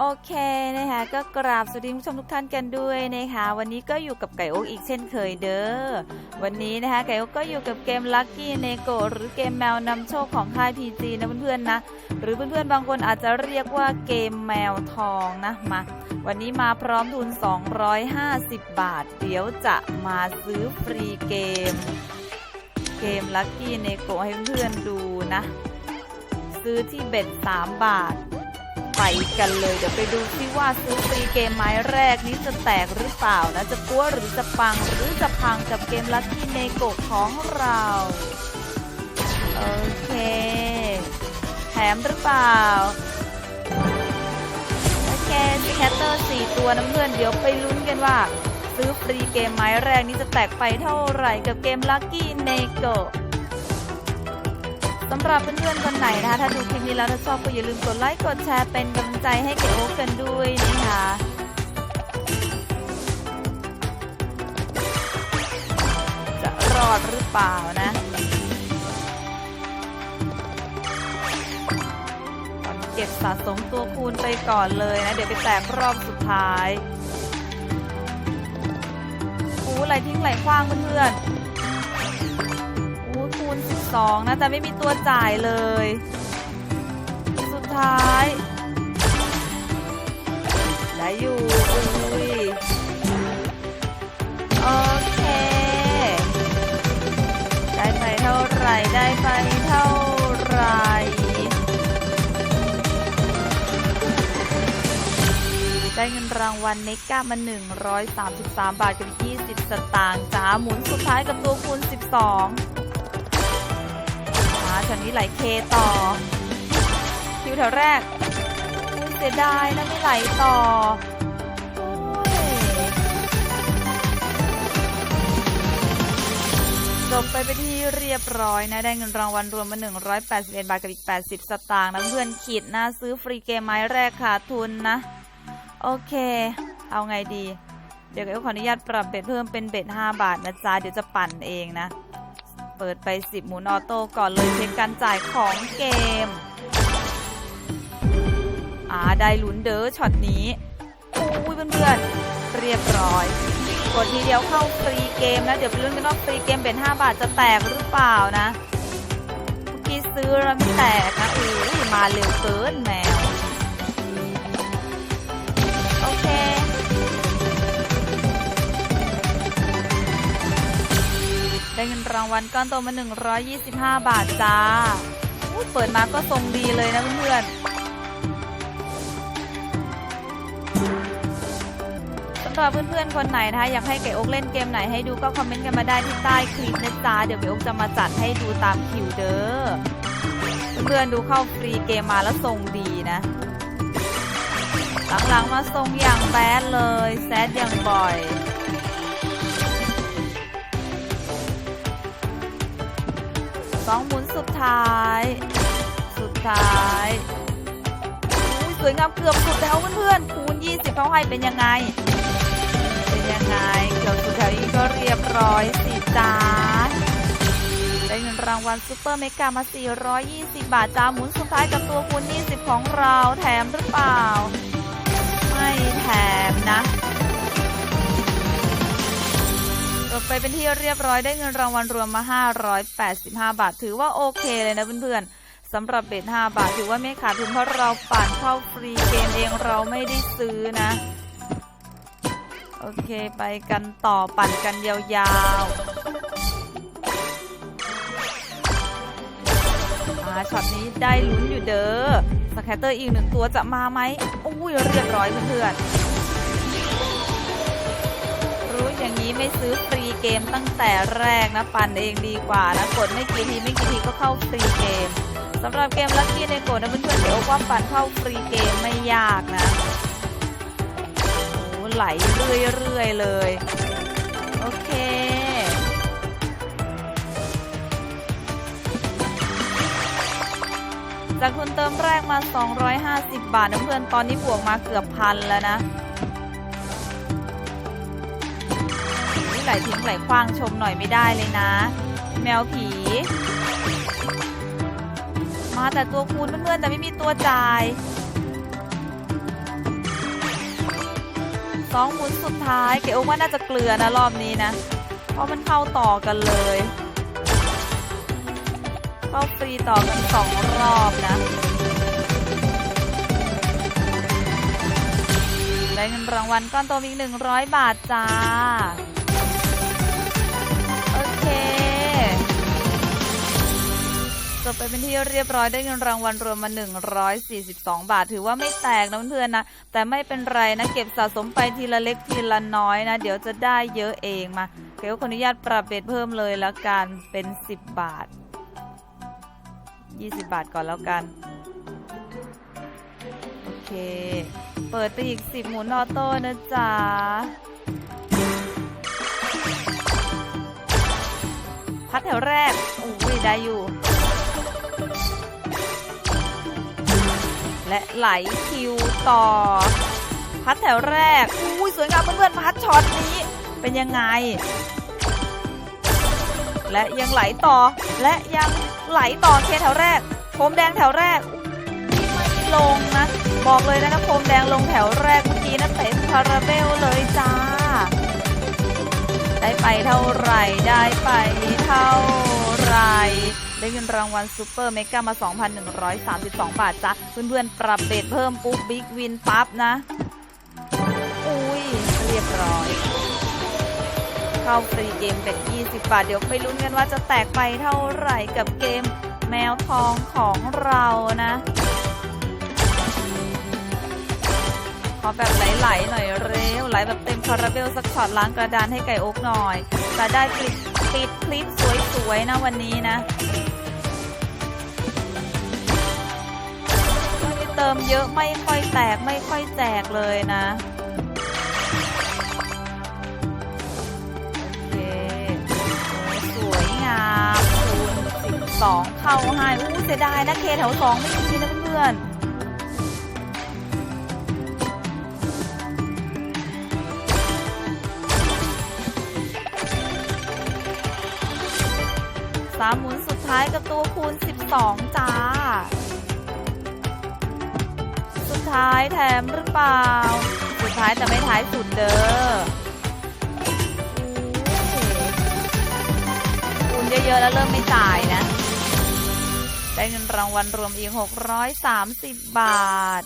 โอเคนะคะก็กราบสวัสดีคุณผู้ชมทุกท่านกันด้วยนะคะวันนี้ก็อยู่กับไก่โอ๊กอีกเช่นเคยเด้อวันนี้นะคะไก่โอ๊กก็อยู่กับเกม Lucky n e g o หรือเกมแมวนำโชคของค่าย PG นะเพื่อนๆนะหรือเพื่อนๆบางคนอาจจะเรียกว่าเกมแมวทองนะมาวันนี้มาพร้อมทุน 250 บาท เดี๋ยวจะมาซื้อฟรีเกม เกม Lucky n e g o ให้เพื่อนๆดูนะ ซื้อที่เบ็ด3บาท กันเลยเดี๋ยวไปดูซิว่าซื้อฟรีเกมไม้แรกนี้จะแตกหรือเปล่านะจะปั้วหรือจะปังหรือจะพังกับเกมลัคกี้เนโกของเราโอเคแถมหรือเปล่าโอเคสแคตเตอร์4ตัวน้ำเงินเดี๋ยวไปลุ้นกันว่าซื้อฟรีเกมไม้แรกนี้จะแตกไปเท่าไหร่กับเกมลัคกี้เนโก สำหรับเพื่อนๆคนไหนนะคะ ถ้าดูคลิปนี้แล้วถ้าชอบก็อย่าลืมกดไลค์กดแชร์เป็นกำลังใจให้เก๋โอ๊คกันด้วยนะคะจะรอดหรือเปล่านะเก็บสะสมตัวคูณไปก่อนเลยนะ เดี๋ยวไปแตกรอบสุดท้ายอู้ไหลทิ้งไหลคว้างเพื่อนๆ 2นะแต่ไม่มีตัวจ่ายเลย สุดท้ายได้อยู่อุ้ยโอเค ได้ไปเท่าไหร่ได้ไปเท่าไหร่ได้เงินรางวัลเนก้ามา 133 บาทกับ 20 สตางค์จ้าหมุนสุดท้ายกับตัวคูณ 12 จากนี้ไหลเคต่อ คิวแถวแรกเสียดายนะไม่ไหลต่อจบไปเป็นที่เรียบร้อยนะ ได้เงินรางวัลรวมมา 181 บาทกับอีก 80 สตางค์นะเพื่อนขีดน้าซื้อฟรีเกมไม้แรกขาดทุนนะ โอเค เอาไงดี เดี๋ยวขออนุญาตปรับเบ็ดเพิ่มเป็นเบ็ด5บาทนะจ๊ะ เดี๋ยวจะปั่นเองนะ เปิดไป 10 หมุนออโต้ก่อนเลยเช็คการจ่ายของเกมอ่าได้ลุ้นเด้อช็อตนี้อุ้ยเพื่อนๆ เรียบร้อย กดทีเดียวเข้าฟรีเกมนะ เดี๋ยวไปลุ้นกันว่าฟรีเกมเป็น 5 บาทจะแตกหรือเปล่านะเมื่อกี้ซื้อแล้วไม่แตกนะอุ้มาเร็วเกินแม ได้เงินรางวัลก้อนโตมา 125 บาทจ้าอุ๊ยเปิดมาก็ทรงดีเลยนะเพื่อนๆสำหรับเพื่อนๆคนไหนนะคะอยากให้เก๋อกเล่นเกมไหนให้ดูก็คอมเมนต์กันมาได้ที่ใต้คลิปนะจ๊ะเดี๋ยวเก๋อกจะมาจัดให้ดูตามคิวเด้อเพื่อนๆดูเข้าฟรีเกมมาแล้วทรงดีนะหลังๆมาทรงอย่างแบดเลยแซดอย่างบ่อย สองหมุนสุดท้าย สุดท้ายสวยงามเกือบสุดแล้วเพื่อนๆคูณ 20เขาให้เป็นยังไง เป็นยังไงเกือบสุดแถวนี้ก็เรียบร้อยสิจ้าได้เงินรางวัลซูเปอร์เมกามา 420 บาทจ้าหมุนสุดท้ายกับตัวคูณ 20 ของเราแถมหรือเปล่า ไม่แถมนะ จบไปเป็นที่เรียบร้อยได้เงินรางวัลรวมมา 585 บาท ถือว่าโอเคเลยนะเพื่อนๆสำหรับเบ็ด5บาท ถือว่าไม่ขาดทุนเพราะเราปั่นเข้าฟรีเกมเองเราไม่ได้ซื้อนะ โอเคไปกันต่อปั่นกันยาวๆมาช็อตนี้ได้ลุ้นอยู่เด้อสแคตเตอร์อีกหนึ่งตัวจะมาไหมอุ้ยเรียบร้อยเพื่อนๆ อย่างนี้ไม่ซื้อฟรีเกมตั้งแต่แรกนะปั่นเองดีกว่านะกดไม่กี่ทีไม่กี่ทีก็เข้าฟรีเกมสำหรับเกมลัคกี้ในกดนะเพื่อนๆเดี๋ยวว่าปั่นเข้าฟรีเกมไม่ยากนะโอ้ไหลเรื่อยๆเลย โอเคจากทุนเติมแรกมา 250 บาทนะเพื่อนตอนนี้บวกมาเกือบพันแล้วนะ ไหลทิ้งไหลคว้างชมหน่อยไม่ได้เลยนะ แมวผี มาแต่ตัวคูณเพื่อนๆแต่ไม่มีตัวจ่ายสองหมุนสุดท้ายเก๋โอว่าน่าจะเกลือนะรอบนี้นะ เพราะมันเข้าต่อกันเลยเข้าฟรีต่อกันสองรอบนะได้เงินรางวัลก้อนโตมีหนึ่งร้อยบาทจ้า จบไปเป็นที่เรียบร้อยได้เงินรางวัลรวมมา 142 บาท ถือว่าไม่แตกนะเพื่อนๆนะ แต่ไม่เป็นไรนะเก็บสะสมไปทีละเล็กทีละน้อยนะ เดี๋ยวจะได้เยอะเองมาเดี๋ยวขออนุญาตปรับเบ็ดเพิ่มเลยแล้วกันเป็น 10 บาท 20 บาทก่อนแล้วกัน โอเค เปิดไปอีก 10 หมุนออโต้นะจ๊ะพัดแถวแรกโอ้ยได้อยู่ และไหลคิวต่อ พัดแถวแรกอุ้ยสวยงามเพื่อนๆพัดช็อตนี้เป็นยังไง และยังไหลต่อ และยังไหลต่อเคแถวแรกโคมแดงแถวแรกไม่ลงนะ บอกเลยนะนะโคมแดงลงแถวแรกเมื่อกี้นะเต็มคาราเบลเลยจ้า ได้ไปเท่าไหร่ได้ไปเท่าไหร่ ได้เงินรางวัลซูเปอร์เมกามา 2,132 บาทจ้ะเพื่อนๆ ปรับเบทเพิ่มปุ๊บบิ๊กวินปั๊บนะ อุ้ยเรียบร้อย เข้าฟรีเกมเป็น20 บาท เดี๋ยวไปลุ้นกันว่าจะแตกไปเท่าไหร่กับเกมแมวทองของเรานะขอแบบไหลๆหน่อยเร็วไหลแบบเต็มคาราเบลสักช็อตล้างกระดานให้ไก่โอ๊กหน่อย จะได้ปิดปิดคลิปสวยๆนะวันนี้นะ ติมเยอะไม่ค่อยแตกไม่ค่อยแจกเลยนะโอเคสวยงามคูณ12 เข้าให้อู้เสียดายนะเคแถว2ไม่มีนะเพื่อนสามหมุนสุดท้ายกับตัวคูณ 12 จ้า ท้ายแถมหรือเปล่า สุดท้ายแต่ไม่ท้ายสุดเด้อคูณเยอะๆแล้วเริ่มไม่จ่ายนะ ได้เงินรางวัลรวมอีก 630 บาท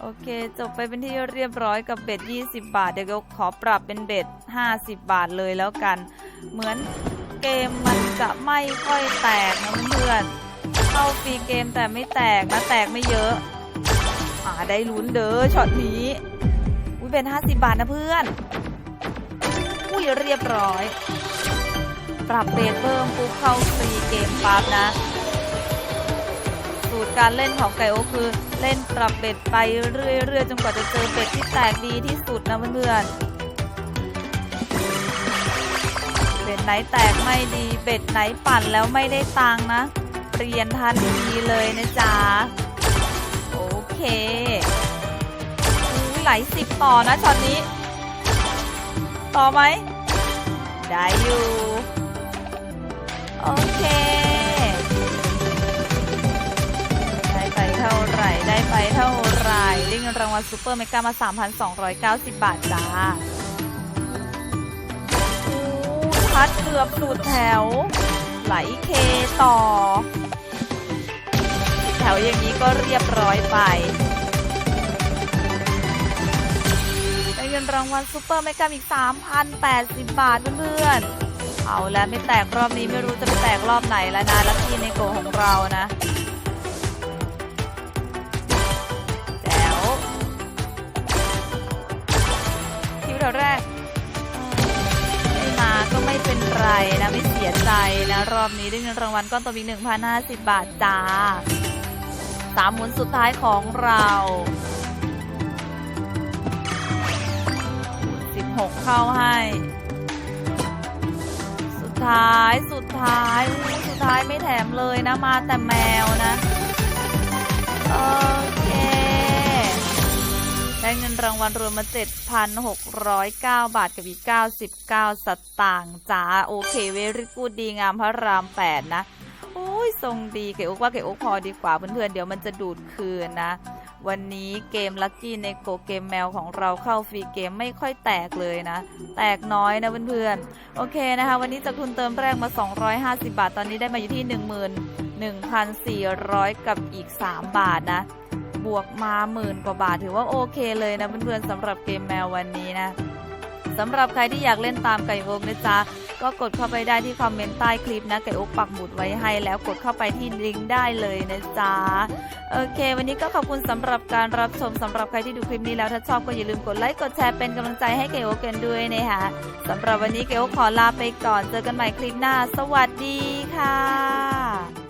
โอเค จบไปเป็นที่เรียบร้อยกับเบ็ด 20 บาท เดี๋ยวขอปรับเป็นเบ็ด 50 บาทเลยแล้วกัน เหมือน เกมมันจะไม่ค่อยแตกนะเพื่อนเข้าฟรีเกมแต่ไม่แตกนะแตกไม่เยอะอ่าได้ลุ้นเด้อช็อตนี้อุ้ยเป็น 50 บาทนะเพื่อนอุ้ยเรียบร้อย ปรับเบสเพิ่มปุ๊บเข้าฟรีเกมปั๊บนะสูตรการเล่นของไก่โอคือ เล่นปรับเบ็ดไปเรื่อยๆจนกว่าจะเจอเบ็ดที่แตกดีที่สุดนะเพื่อนๆ เบ็ดไหนแตกไม่ดีเบ็ดไหนปั่นแล้วไม่ได้ตังนะ เปลี่ยนทันทีเลยนะจ๊ะ โอเคอุ๊ยไหลสิบต่อนะช็อตนี้ ต่อไหม ได้อยู่ โอเคได้ไปเท่าไหร่ได้ไปเท่าไหร่ได้เงินรางวัลซูเปอร์เมกามา 3,290 บาทจ้า พัดเกือบสุดแถว ไหลเคต่อ แถวอย่างนี้ก็เรียบร้อยไปได้เงินรางวัลซูเปอร์เมกาอีก 3,080 บาทเพื่อนๆ เอาแล้วไม่แตกรอบนี้ไม่รู้จะไปแตกรอบไหนแล้วนะลัคกี้ในโกของเรานะแจ๋วคิวแถวแรก ไรนะไม่เสียใจนะ รอบนี้ได้เงินรางวัลก้อนโตอีก1,050 บาทจ้าสามหมุนสุดท้ายของเรา 16 เข้าให้ สุดท้ายสุดท้าย สุดท้ายไม่แถมเลยนะมาแต่แมวนะโอเคได้ เงินรางวัลรวมมา 7,609 บาทกับอีก 99 สตางค์จ้าโอเคเวริกูดีงามพระราม 8 นะโอ้ยทรงดีเก๋อกว่าเก๋อกพอดีกว่าเพื่อนๆเดี๋ยวมันจะดูดคืนนะ วันนี้เกมลั c กี้ในโกเกมแมวของเราเข้าฟรีเกมไม่ค่อยแตกเลยนะ แตกน้อยนะเพื่อนๆ โอเคนะคะ วันนี้จากทุนเติมแรกมา 250 บาท ตอนนี้ได้มาอยู่ที่ 11,400 กับอีก 3 บาทนะ บวกมาหมื่นกว่าบาทถือว่าโอเคเลยนะเพื่อนๆสำหรับเกมแมววันนี้นะสำหรับใครที่อยากเล่นตามไก่โอ๊กนะจ๊ะก็กดเข้าไปได้ที่คอมเมนต์ใต้คลิปนะไก่โอ๊กปักหมุดไว้ให้แล้วกดเข้าไปที่ลิงก์ได้เลยนะจ๊ะโอเค วันนี้ก็ขอบคุณสำหรับการรับชมสำหรับใครที่ดูคลิปนี้แล้วถ้าชอบก็อย่าลืมกดไลค์กดแชร์เป็นกำลังใจให้เก๋โอ๊กกันด้วยนะคะสำหรับวันนี้เก๋โอ๊กขอลาไปก่อนเจอกันใหม่คลิปหน้า สวัสดีค่ะ